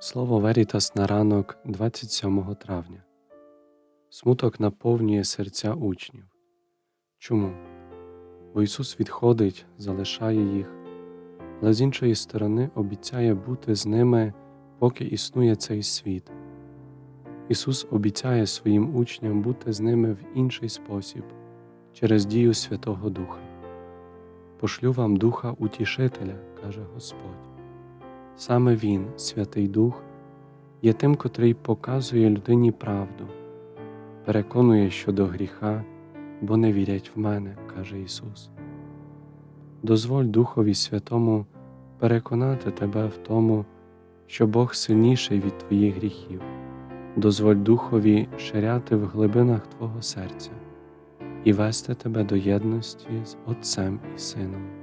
Слово Верітас на ранок 27 травня. Смуток наповнює серця учнів. Чому? Бо Ісус відходить, залишає їх, але з іншої сторони обіцяє бути з ними, поки існує цей світ. Ісус обіцяє своїм учням бути з ними в інший спосіб через дію Святого Духа. Пошлю вам Духа Утішителя, каже Господь. Саме Він, Святий Дух, є тим, котрий показує людині правду, переконує щодо гріха, бо не вірять в мене, каже Ісус. Дозволь Духові Святому переконати тебе в тому, що Бог сильніший від твоїх гріхів, дозволь Духові ширяти в глибинах Твого серця і вести тебе до єдності з Отцем і Сином.